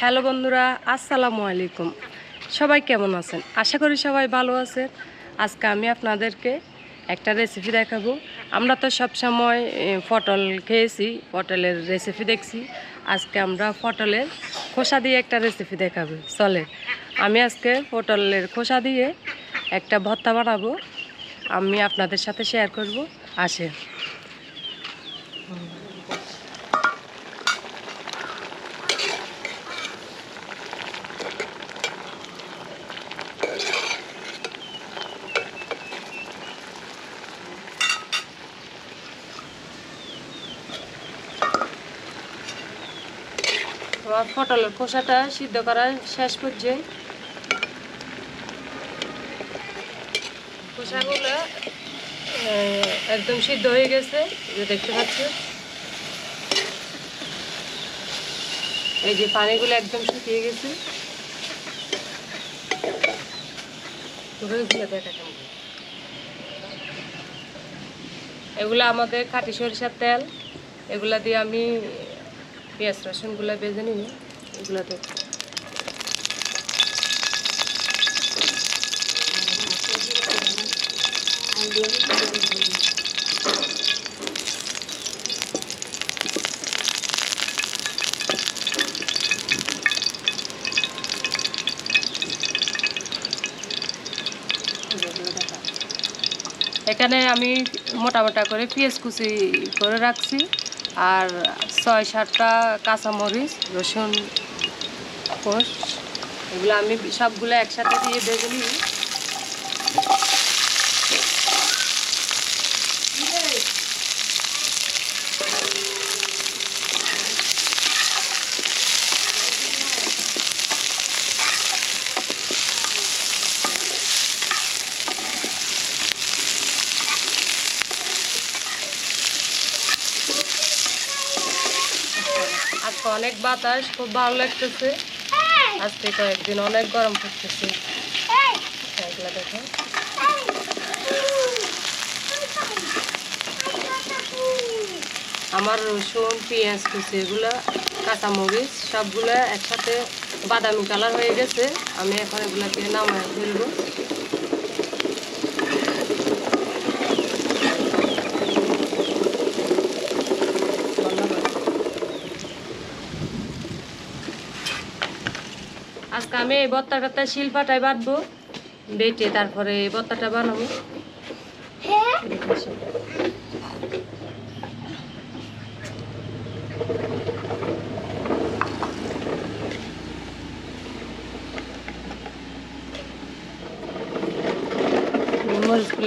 Hello বন্ধুরা আসসালামু আলাইকুম। সবাই কেমন আছেন? আশা করি সবাই ভালো আছেন। আজকে আমি আপনাদেরকে একটা রেসিপি দেখাবো। আমরা তো সবসময় এ, পটল খেয়েছি পটলের রেসিপি দেখছি। আজকে আমরা পটলের খোসা দিয়ে একটা রেসিপি দেখাবো। চলে আমি আজকে পটলের খোসা দিয়ে একটা ভর্তা বানাবো। আমি আপনাদের সাথে শেয়ার করব। আসে পটলের খোসাটা সিদ্ধ করা শেষ পর্যায়ে খোসাগুলো একদম সিদ্ধ হয়ে গেছে দেখতে পাচ্ছি এই যে পানিগুলো একদম শুকিয়ে গেছে। এগুলো আমাদের খাঁটি সরিষার তেল, এগুলা দিয়ে আমি পেঁয়াজ রসুনগুলো বেজে নিই এগুলোতে এখানে আমি মোটা মোটা করে পেঁয়াজ কুচি করে রাখছি। আর ছয় সাতটা কাঁচামরিচ রসুন কোষ এগুলো আমি সবগুলো একসাথে দিয়ে বেজে নিই আজকে অনেক বাতাস খুব ভালো লাগতেছে। আজকে কয়েকদিন অনেক গরম পড়তেছে। এগুলো দেখো। আমার রসুন পেঁয়াজ কুচি এগুলো কাঁচামরিচ সবগুলো একসাথে বাদামি কালার হয়ে গেছে। আমি এখন এগুলোকে নামায় ফেলব। আজকে আমি এই বত্তা বত্তাটা শিলপাটায় বাটবো বেটে তারপরে এই বত্তাটা বানাবো।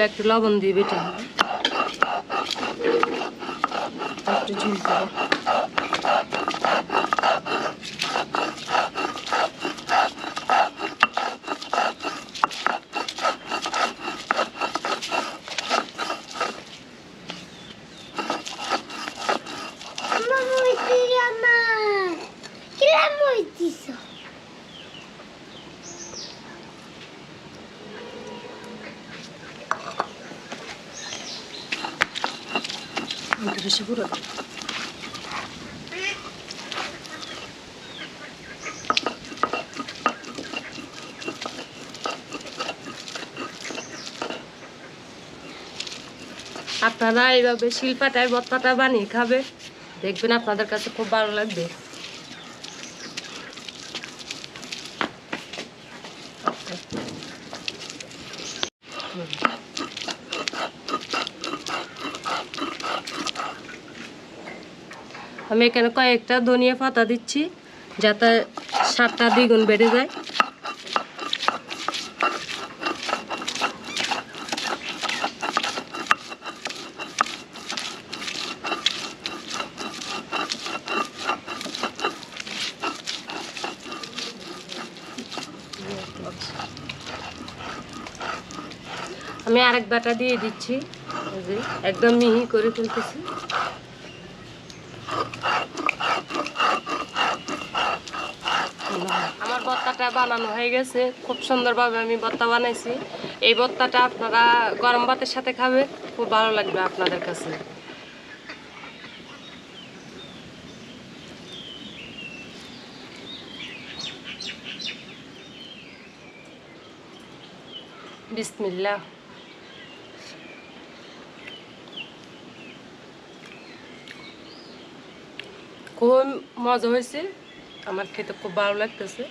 একটু লবণ দিয়ে বেটে একটু বেশি পুরো আপনারা এইভাবে শিল্পাটায় বত্তাটা বানিয়ে খাবে। দেখবেন আপনাদের কাছে খুব ভালো লাগবে। আমি এখানে কয়েকটা ধনিয়া পাতা দিচ্ছি, যাতে স্বাদটা দ্বিগুণ বেড়ে যায়। আমি আরেক বাটা দিয়ে দিচ্ছি একদম মিহি করে ফেলতেছি। আমার বত্তাটা বানানো হয়ে গেছে। খুব সুন্দরভাবে আমি বত্তা বানাইছি। এই বত্তাটা আপনারা গরম ভাতের সাথে খাবে খুব ভালো লাগবে আপনাদের কাছে। বিসমিল্লা খুব মজা হয়েছে। আমার খেতে খুব ভালো লাগতেছে।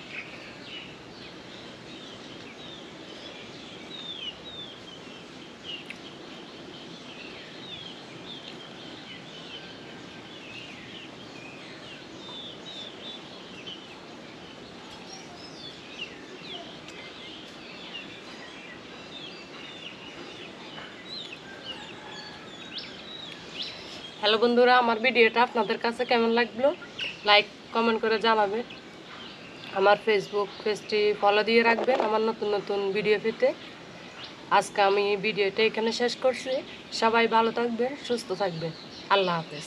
হ্যালো বন্ধুরা আমার ভিডিওটা আপনাদের কাছে কেমন লাগল? লাইক কমেন্ট করে জানাবে। আমার ফেসবুক পেজটি ফলো দিয়ে রাখবেন আমার নতুন নতুন ভিডিও পেতে। আজকে আমি ভিডিওটা এখানে শেষ করছি। সবাই ভালো থাকবেন, সুস্থ থাকবেন। আল্লাহ হাফেজ।